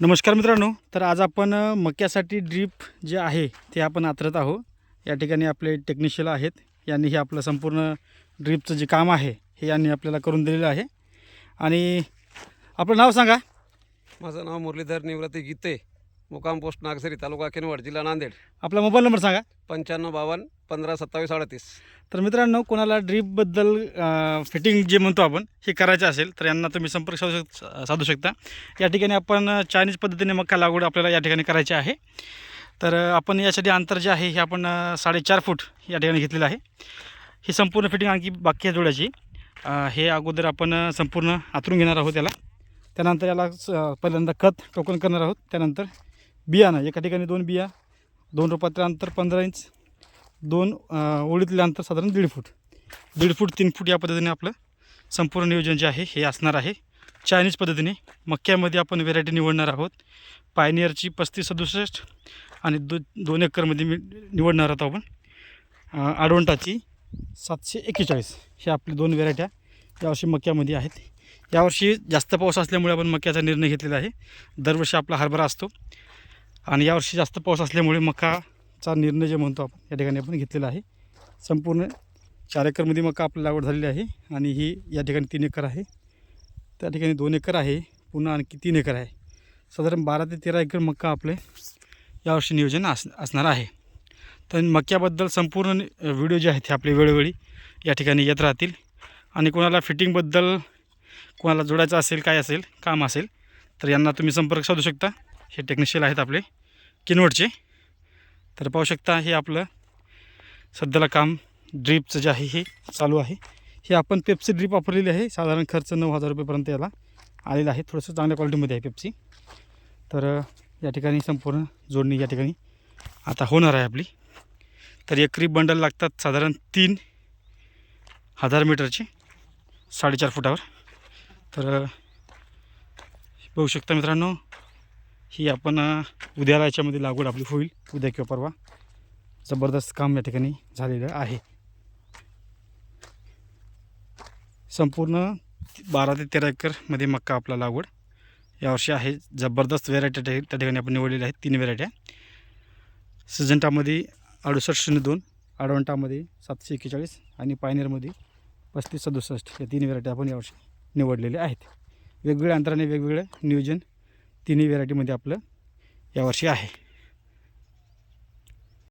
नमस्कार मित्रांनो तर आज आपण मक्यासाठी ड्रीप जे आहे ते आपण आतरत आहोत. या ठिकाणी आपले टेक्निशियल आहेत. यांनी हे आपलं संपूर्ण ड्रीपचं जे काम आहे हे यांनी आपल्याला करून दिलेलं आहे. आणि आपलं नाव सांगा. माझं नाव मुरलीधर निवृत्ती गीते. मुकाम पोस्ट नागसरी तालुका किनवट जिल्हा नांदेड. आपला मोबाईल नंबर सांगा. पंच्याण्णव बावन्न पंधरा सत्तावीस अडतीस. तर मित्रांनो कोणाला ड्रीपबद्दल फिटिंग जे म्हणतो आपण हे करायचं असेल तर यांना तुम्ही संपर्क साधू शक साधू शकता. या ठिकाणी आपण चायनीज पद्धतीने मका लागवड आपल्याला या ठिकाणी करायची आहे. तर आपण यासाठी अंतर जे आहे हे आपण साडेचार फूट या ठिकाणी घेतलेलं आहे. ही संपूर्ण फिटिंग आणखी बाकी आहे जोडायची. हे अगोदर आपण संपूर्ण आतरून घेणार आहोत याला. त्यानंतर याला स- पहिल्यांदा खत टोकन करणार आहोत. त्यानंतर बियाणं एका ठिकाणी दोन बिया दोन रोपात्र अंतर पंधरा इंच दोन ओळीतले अंतर साधारण दीड फूट. दीड फूट तीन फूट या पद्धतीने आपलं संपूर्ण नियोजन जे आहे हे असणार आहे. चायनीज पद्धतीने मक्यामध्ये आपण व्हेरायटी निवडणार आहोत. पायनियरची पस्तीस सदुसष्ट आणि दो दोन एकरमध्ये मी निवडणार आहोत आपण. आडवंटाची सातशे एक्केचाळीस हे आपले दोन व्हेरायट्या यावर्षी मक्यामध्ये आहेत. यावर्षी जास्त पाऊस असल्यामुळे आपण मक्याचा निर्णय घेतलेला आहे. दरवर्षी आपला हरभरा असतो. आणि यावर्षी जास्त पाऊस असल्यामुळे मकाचा निर्णय जे म्हणतो आपण या ठिकाणी आपण घेतलेला आहे. संपूर्ण चार एकरमध्ये मका आपली लागवड झालेली आहे आणि ही या ठिकाणी तीन एकर आहे. त्या ठिकाणी दोन एकर आहे पुन्हा आणखी तीन एकर आहे. साधारण बारा ते तेरा एकर मका आपले यावर्षी नियोजन अस असणार आहे. तर मक्याबद्दल संपूर्ण व्हिडिओ जे आहेत ते आपले वेळोवेळी या ठिकाणी येत राहतील. आणि कोणाला फिटिंगबद्दल कोणाला जोडायचं असेल काय असेल काम असेल तर यांना तुम्ही संपर्क साधू शकता. हे टेक्निशियल आहेत आपले किनवटचे. तर पाहू शकता हे आपलं सध्याला काम ड्रीपचं जे आहे हे चालू आहे. हे आपण पेप्सी ड्रीप वापरलेली आहे. साधारण खर्च नऊ हजार रुपयेपर्यंत याला आलेला आहे. थोडंसं चांगल्या क्वालिटीमध्ये आहे पेप्सी तर या ठिकाणी संपूर्ण जोडणी या ठिकाणी आता होणार आहे आपली. तर एकरी बंडल लागतात साधारण तीन हजार मीटरचे साडेचार फुटावर. तर बघू शकता मित्रांनो ही आपण उद्याला याच्यामध्ये लागवड आपली होईल. उद्या किंवा परवा. जबरदस्त काम या ठिकाणी झालेलं आहे. संपूर्ण बारा ते तेरा एकरमध्ये मक्का आपला लागवड. यावर्षी आहे जबरदस्त व्हेरायटी त्या त्या ठिकाणी आपण निवडलेल्या आहेत. तीन व्हेरायट्या सिजंटामध्ये अडुसष्ट शून्य दोन आडवंटामध्ये सातशे एक्केचाळीस आणि पायनेरमध्ये पस्तीस सदुसष्ट या तीन व्हेरायटी आपण यावर्षी निवडलेल्या आहेत. वेगवेगळ्या अंतराने वेगवेगळं नियोजन तिन्ही व्हेरायटीमध्ये आपलं यावर्षी आहे.